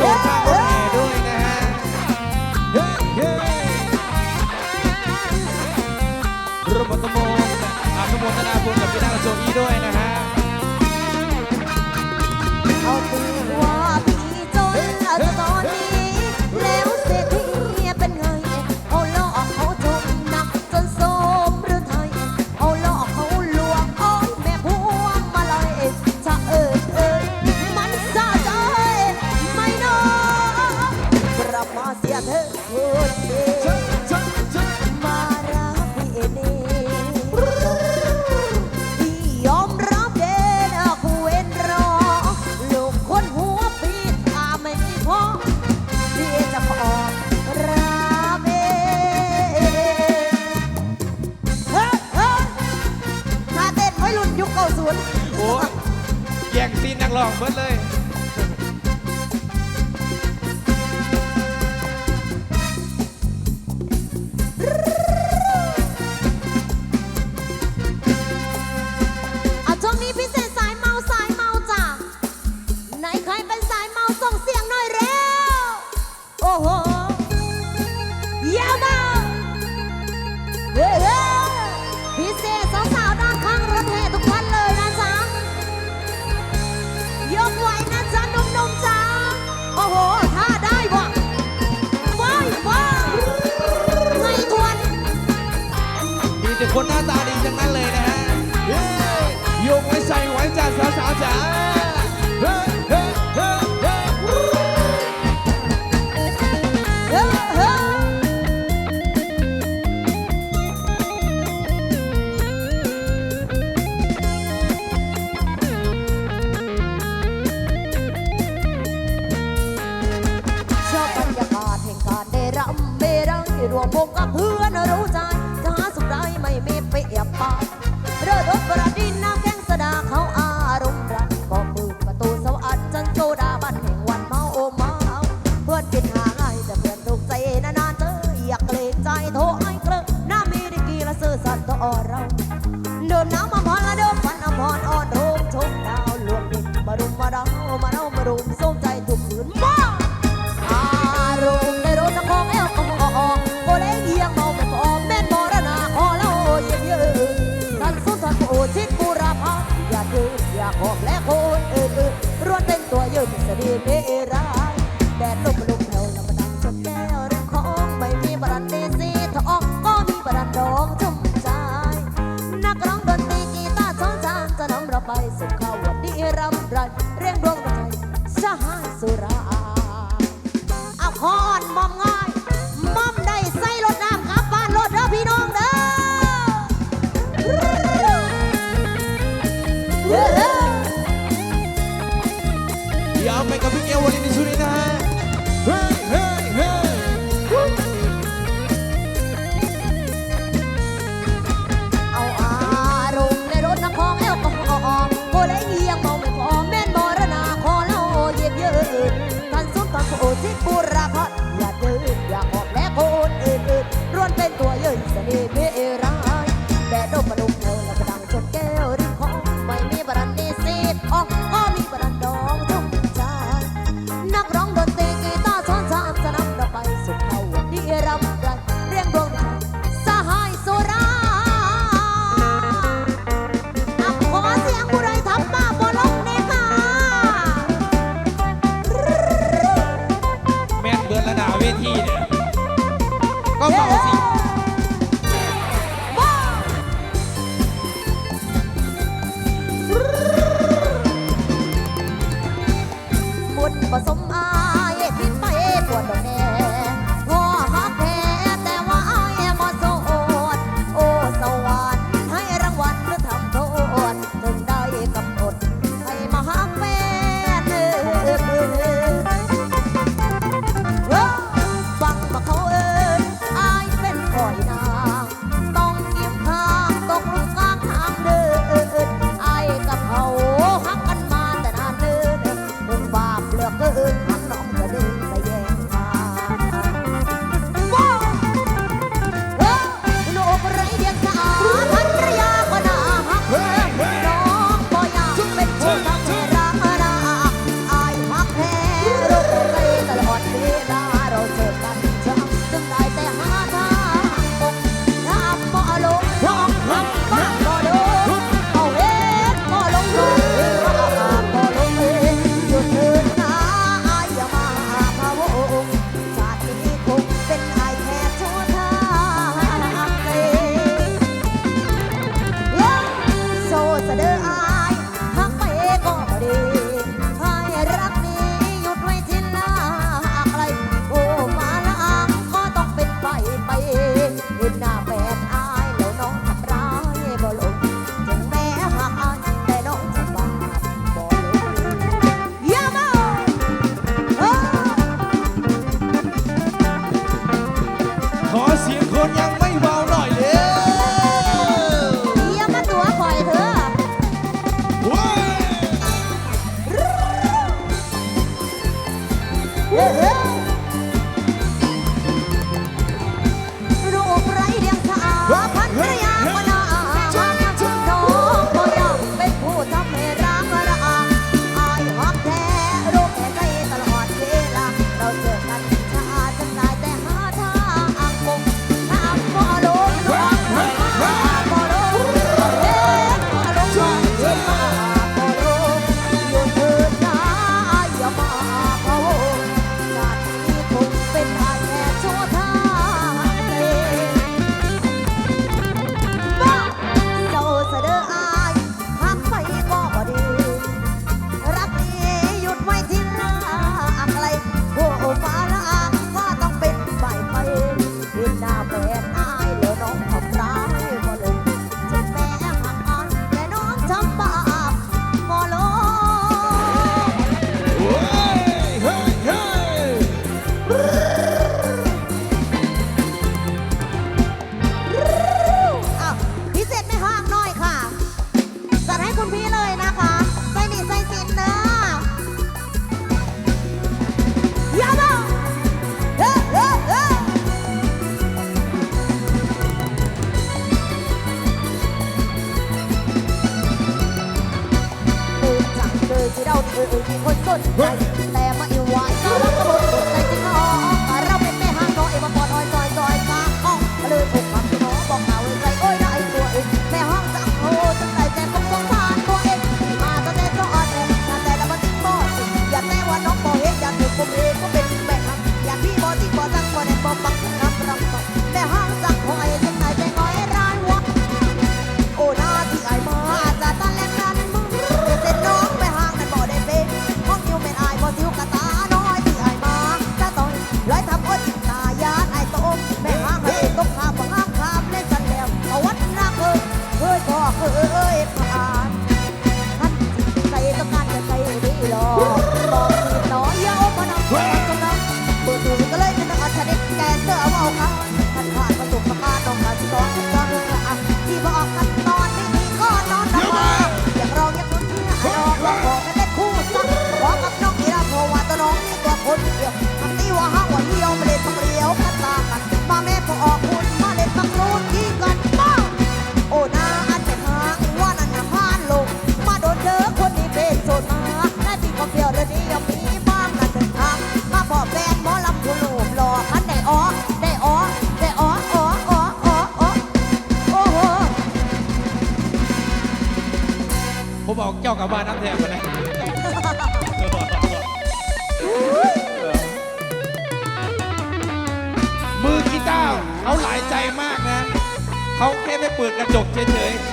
좋다고 小小夹 คมและคนอื่นๆร่วนเป็นตัวยืนสดีเด ออมีคนสนใจ จ้ากับบ้านน้ำแทนมาเลยมือกีตาร์เขาหลายใจมากนะ เขาแค่ไม่เปิดกระจกเฉยเ